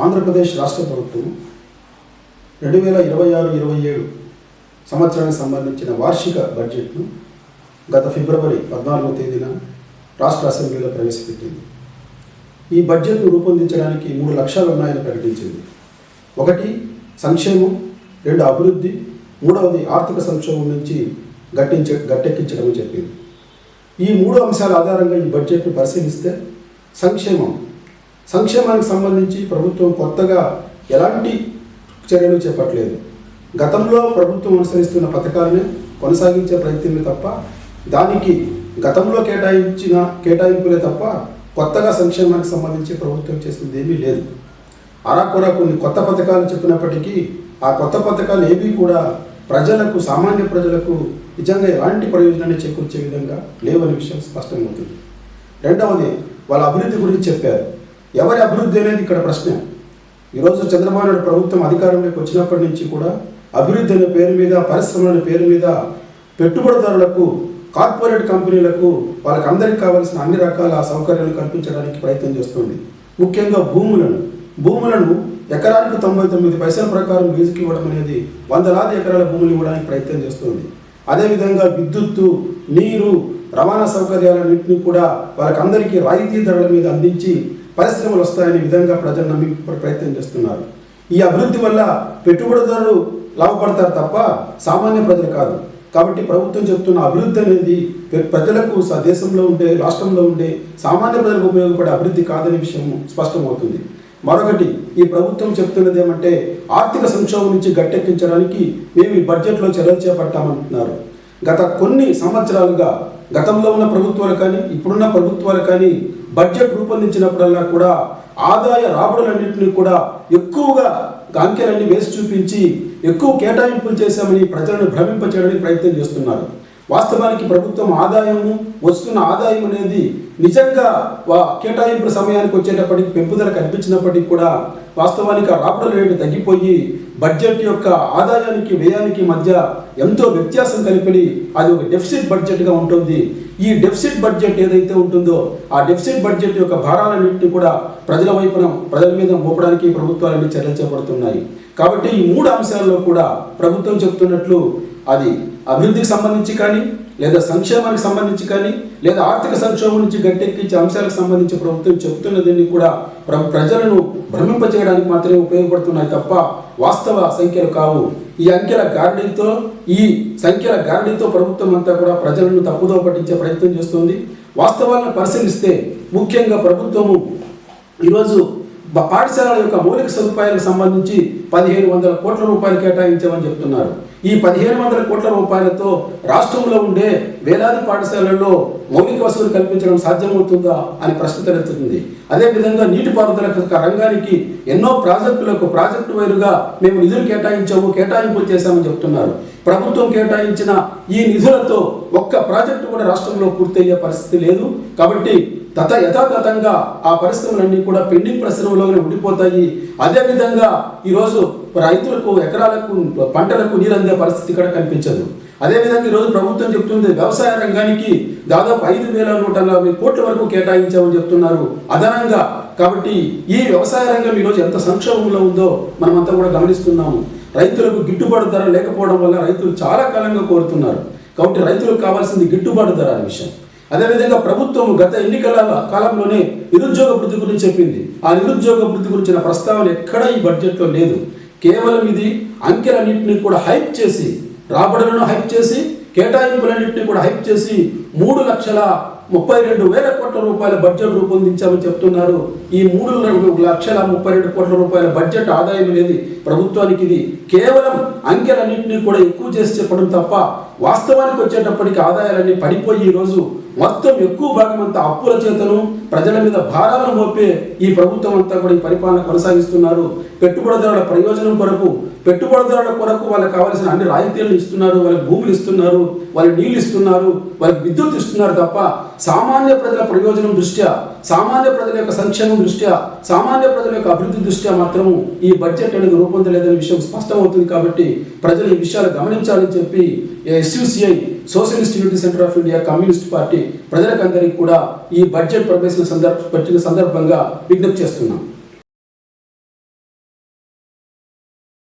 ఆంధ్రప్రదేశ్ రాష్ట్ర ప్రభుత్వం రెండు వేల ఇరవై ఆరు ఇరవై ఏడు సంవత్సరానికి సంబంధించిన వార్షిక బడ్జెట్ను గత ఫిబ్రవరి పద్నాలుగో తేదీన రాష్ట్ర అసెంబ్లీలో ప్రవేశపెట్టింది. ఈ బడ్జెట్ను రూపొందించడానికి మూడు లక్ష్యాలు ఉన్నాయని ప్రకటించింది. ఒకటి సంక్షేమం. రెండు అభివృద్ధి. మూడవది ఆర్థిక సంక్షోభం నుంచి గట్టించ గట్టెక్కించడం చెప్పింది. ఈ మూడు అంశాల ఆధారంగా ఈ బడ్జెట్ను పరిశీలిస్తే సంక్షేమం సంక్షేమానికి సంబంధించి ప్రభుత్వం కొత్తగా ఎలాంటి చర్యలు చేపట్టలేదు. గతంలో ప్రభుత్వం అనుసరిస్తున్న పథకాలనే కొనసాగించే ప్రయత్నమే తప్ప దానికి గతంలో కేటాయించిన కేటాయింపులే తప్ప కొత్తగా సంక్షేమానికి సంబంధించి ప్రభుత్వం చేసింది ఏమీ లేదు. అరాకొర కొన్ని కొత్త పథకాలు చెప్పినప్పటికీ ఆ కొత్త పథకాలు ఏవి కూడా ప్రజలకు సామాన్య ప్రజలకు నిజంగా ఎలాంటి ప్రయోజనాన్ని చేకూర్చే విధంగా లేవనే విషయం స్పష్టమవుతుంది. రెండవది వాళ్ళ అభివృద్ధి గురించి చెప్పారు. ఎవరి అభివృద్ధి అనేది ఇక్కడ ప్రశ్న? ఈరోజు చంద్రబాబు నాయుడు ప్రభుత్వం అధికారంలోకి వచ్చినప్పటి నుంచి కూడా అభివృద్ధి అనే పేరు మీద పరిశ్రమల పేరు మీద పెట్టుబడిదారులకు కార్పొరేట్ కంపెనీలకు వాళ్ళకి అందరికి కావాల్సిన అన్ని రకాల సౌకర్యాలు కల్పించడానికి ప్రయత్నం చేస్తుంది. ముఖ్యంగా భూములను. భూములను ఎకరానికి తొంభై తొమ్మిది పైసల ప్రకారం లీజుకి ఇవ్వడం అనేది వందలాది ఎకరాల భూములు ఇవ్వడానికి ప్రయత్నం చేస్తుంది. అదేవిధంగా విద్యుత్తు నీరు రవాణా సౌకర్యాలన్నింటినీ కూడా వాళ్ళకందరికీ రాయితీ ధరల మీద అందించి పరిశ్రమలు వస్తాయనే విధంగా ప్రజలు నమ్మి ప్రయత్నం చేస్తున్నారు. ఈ అభివృద్ధి వల్ల పెట్టుబడిదారులు లాభపడతారు తప్ప సామాన్య ప్రజలు కాదు. కాబట్టి ప్రభుత్వం చెప్తున్న అభివృద్ధి అనేది ప్రజలకు స- దేశంలో ఉండే రాష్ట్రంలో ఉండే సామాన్య ప్రజలకు ఉపయోగపడే అభివృద్ధి కాదనే విషయం స్పష్టమవుతుంది. మరొకటి ఈ ప్రభుత్వం చెప్తున్నది ఏమంటే ఆర్థిక సంక్షోభం నుంచి గట్టెక్కించడానికి మేము ఈ బడ్జెట్లో చర్యలు చేపట్టామంటున్నారు. గత కొన్ని సంవత్సరాలుగా గతంలో ఉన్న ప్రభుత్వాలు కానీ ఇప్పుడున్న ప్రభుత్వాలు కానీ బడ్జెట్ రూపొందించినప్పుడల్లా కూడా ఆదాయ రాబడులన్నింటినీ కూడా ఎక్కువగా అంకెలన్నీ వేసి చూపించి ఎక్కువ కేటాయింపులు చేశామని ప్రజలను భ్రమింపచేయడానికి ప్రయత్నం చేస్తున్నారు. వాస్తవానికి ప్రభుత్వం ఆదాయము వస్తున్న ఆదాయం అనేది నిజంగా కేటాయింపు సమయానికి వచ్చేటప్పటికి పెంపుదల కనిపించినప్పటికీ కూడా వాస్తవానికి ఆ రాబడుల రేటు తగ్గిపోయి బడ్జెట్ యొక్క ఆదాయానికి వ్యయానికి మధ్య ఎంతో వ్యత్యాసం కలిపి అది ఒక డెఫిసిట్ బడ్జెట్గా ఉంటుంది. ఈ డెఫిసిట్ బడ్జెట్ ఏదైతే ఉంటుందో ఆ డెఫిసిట్ బడ్జెట్ యొక్క భారాలన్నింటినీ కూడా ప్రజల వైపున ప్రజల మీద మోపడానికి ప్రభుత్వాలన్నీ చర్యలు చేపడుతున్నాయి. కాబట్టి ఈ మూడు అంశాల్లో కూడా ప్రభుత్వం చెప్తున్నట్లు అది అభివృద్ధికి సంబంధించి కానీ లేదా సంక్షేమానికి సంబంధించి కానీ లేదా ఆర్థిక సంక్షోభం నుంచి గట్టెక్కించే అంశాలకు సంబంధించి ప్రభుత్వం చెబుతున్నదని కూడా ప్ర- ప్రజలను భ్రమింపజేయడానికి మాత్రమే ఉపయోగపడుతున్నాయి తప్ప వాస్తవ సంఖ్యలు కావు. ఈ అంకెల గారడీతో ఈ సంఖ్యల గారడీతో ప్రభుత్వం అంతా కూడా ప్రజలను తప్పుదో పట్టించే ప్రయత్నం చేస్తుంది. వాస్తవాలను పరిశీలిస్తే ముఖ్యంగా ప్రభుత్వము ఈరోజు పాఠశాలల యొక్క మౌలిక సదుపాయాలకు సంబంధించి పదిహేను వందల కోట్ల రూపాయలు కేటాయించామని చెప్తున్నారు. ఈ పదిహేను వందల కోట్ల రూపాయలతో రాష్ట్రంలో ఉండే వేలాది పాఠశాలల్లో మౌలిక వసతులు కల్పించడం సాధ్యమవుతుందా అని ప్రశ్న తలెత్తుతుంది అదేవిధంగా నీటిపారుదల రంగానికి ఎన్నో ప్రాజెక్టులకు ప్రాజెక్టు వైరుగా మేము నిధులు కేటాయించాము కేటాయింపులు చేశామని చెప్తున్నారు. ప్రభుత్వం కేటాయించిన ఈ నిధులతో ఒక్క ప్రాజెక్టు కూడా రాష్ట్రంలో పూర్తయ్యే పరిస్థితి లేదు. కాబట్టి తత యథాతథంగా ఆ పరిశ్రమలన్నీ కూడా పెండింగ్ పరిశ్రమలోనే ఉండిపోతాయి. అదేవిధంగా ఈరోజు రైతులకు ఎకరాలకు పంటలకు నీరు అందే పరిస్థితి ఇక్కడ కనిపించదు. అదేవిధంగా ఈరోజు ప్రభుత్వం చెప్తుంది వ్యవసాయ రంగానికి దాదాపు ఐదు వేల నూట నలభై కోట్ల వరకు కేటాయించామని చెప్తున్నారు అదనంగా. కాబట్టి ఈ వ్యవసాయ రంగం ఈరోజు ఎంత సంక్షోభంలో ఉందో మనమంతా కూడా గమనిస్తున్నాము. రైతులకు గిట్టుబాటు ధర లేకపోవడం వల్ల రైతులు చాలా కాలంగా కోరుతున్నారు. కాబట్టి రైతులకు కావాల్సింది గిట్టుబాటు ధర అనే విషయం. అదేవిధంగా ప్రభుత్వం గత ఎన్నికల కాలంలోనే నిరుద్యోగ వృద్ధి గురించి చెప్పింది. ఆ నిరుద్యోగ వృద్ధి గురించిన ప్రస్తావన ఎక్కడా ఈ బడ్జెట్లో లేదు. కేవలం ఇది అంకెలన్నింటినీ కూడా హైప్ చేసి రాబడులను హైప్ చేసి కేటాయింపులన్నింటినీ కూడా హైప్ చేసి మూడు లక్షల ముప్పై రెండు వేల కోట్ల రూపాయల బడ్జెట్ రూపొందించామని చెప్తున్నారు. ఈ మూడు లక్షల ముప్పై రెండు కోట్ల రూపాయల బడ్జెట్ ఆదాయం అనేది ప్రభుత్వానికి ఇది కేవలం అంకెలన్నింటినీ కూడా ఎక్కువ చేసి చెప్పడం తప్ప వాస్తవానికి వచ్చేటప్పటికి ఆదాయాలన్నీ పడిపోయి ఈరోజు మొత్తం ఎక్కువ భాగం అంతా అప్పుల చేతను ప్రజల మీద భారాలను మోపే ఈ ప్రభుత్వం అంతా కూడా ఈ పరిపాలన కొనసాగిస్తున్నారు. పెట్టుబడిదారుల ప్రయోజనం కొరకు పెట్టుబడిదారుల కొరకు వాళ్ళకి కావాల్సిన అన్ని రాయితీలను ఇస్తున్నారు వాళ్ళకి భూములు ఇస్తున్నారు. వాళ్ళు నీళ్ళు ఇస్తున్నారు వాళ్ళకి విద్యుత్ ఇస్తున్నారు తప్ప సామాన్య ప్రజల ప్రయోజనం దృష్ట్యా సామాన్య ప్రజల యొక్క సంక్షేమం దృష్ట్యా సామాన్య ప్రజల యొక్క అభివృద్ధి దృష్ట్యా మాత్రము ఈ బడ్జెట్ అనేది రూపొందలేదనే విషయం స్పష్టమవుతుంది కాబట్టి ప్రజలు ఈ విషయాలు గమనించాలని చెప్పి SUCI socialist unity centre of India communist party ప్రజలకందరికీ కూడా ఈ బడ్జెట్ ప్రవేశించిన సందర్భ సందర్భంగా విజ్ఞప్తి చేస్తున్నాం.